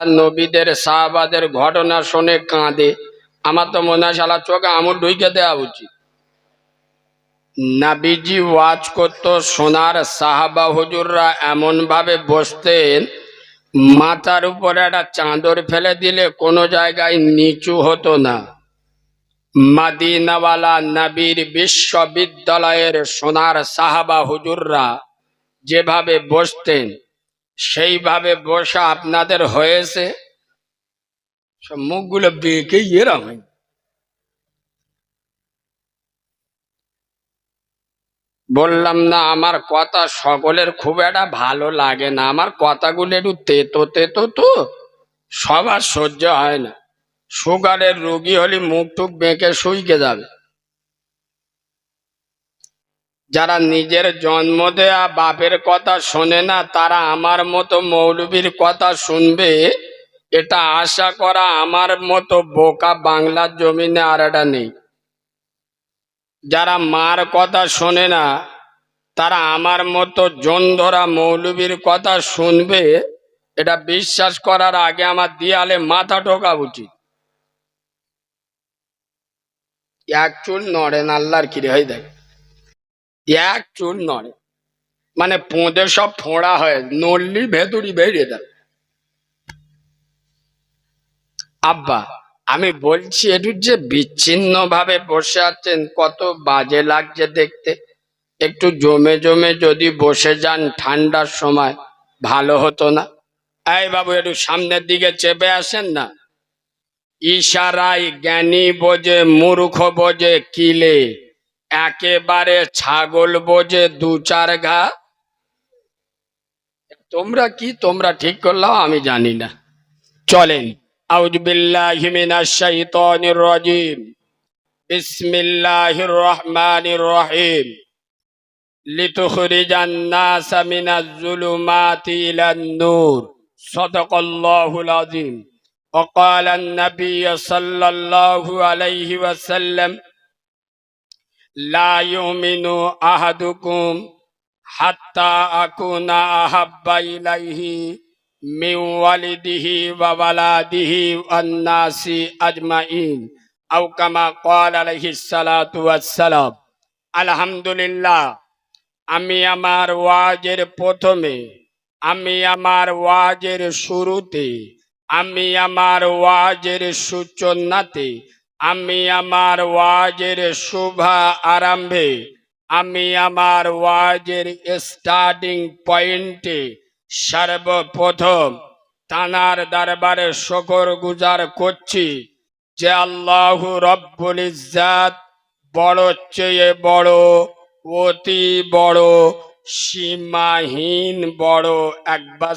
নবীদের, সাহাবাদের ঘটনা শুনে কাঁদে। আমার তো মনে হয় চোখে আমুল ঢুকে দেওয়া উচিত। নাবিজি ওয়াজ করত, সোনার সাহাবা হুজুররা এমন ভাবে বসতেন, মাথার উপরে একটা চাঁদর ফেলে দিলে কোনো জায়গায় নিচু হতো না। মাদিনাওয়ালা নবীর বিশ্ববিদ্যালয়ের সোনার সাহাবা হুজুররা যেভাবে বসতেন সেইভাবে বসা আপনাদের হয়েছে। সব মুখগুলো বেঁকে এরম। বললাম, না, আমার কথা সকলের খুব একটা ভালো লাগে না। আমার কথাগুলো একটু তেতো তেতো তো। সবার সহ্য হয় না। সুগারের রোগী হলে মুখ টুক বেঁকে শুইকে যাবে। যারা নিজের জন্ম দেয়া বাপের কথা শোনে না, তারা আমার মতো মৌলবীর কথা শুনবে। এটা আশা করা আমার মতো বোকা বাংলার জমিনে আর এটা নেই। যারা মার কথা শোনে না, তারা আমার মতো জনধরা মৌলবীর কথা শুনবে। এটা বিশ্বাস করার আগে আমার দিয়ালে মাথা ঢোকা উচিত। এক চুল নড়ে না, আল্লাহর কিরে, হয় দেখ। এক চুল নড়ে মানে পোঁদে সব ফোঁড়া হয় নড়লি ভেতুরি বেরিয়ে দেয় আব্বা, আমি বলছি একটু যে বিচ্ছিন্ন ভাবে বসে আছেন, কত বাজে লাগছে দেখতে। একটু জমে জমে যদি বসে যান ঠান্ডার সময়, ভালো হতো না। এই বাবু একটু সামনের দিকে চেপে আসেন না। ইশারায় জ্ঞানী বোঝে, মূর্খ বোঝে কিলে একেবারে ছাগল বোঝে দু চার ঘা তোমরা কি তোমরা ঠিক করলাও আমি জানি না চলেন أعوذ بالله من الشيطان الرجيم بسم الله الرحمن الرحيم لتخرج الناس من الظلمات إلى النور صدق الله العظيم وقال النبي صلى الله عليه وسلم লায়মিনু আহাদুকুম হাত্তা আকুনা আহাব্বা ইলাইহি মিউ ওয়ালিদিহি ওয়া ওয়ালাদিহি ওয়ান নাসি আজমাইন আও কামা ক্বাল আলাইহিস সালাতু ওয়াস আলহামদুলিল্লাহ, আমি আমার ওয়াজের প্রথমে, আমি আমার ওয়াজের শুরুতে, আমি আমার ওয়াজের সূচনাতে আমি আমার ওয়াজের শুভা আরম্ভে, আমি আমার ওয়াজের স্টার্টিং পয়েন্টে সর্বপ্রথম তানার দরবারে শকর গুজার করছি যে আল্লাহ রব্বুল ইজ্জাত বড় চেয়ে বড়, অতি বড়, সীমাহীন বড় একবার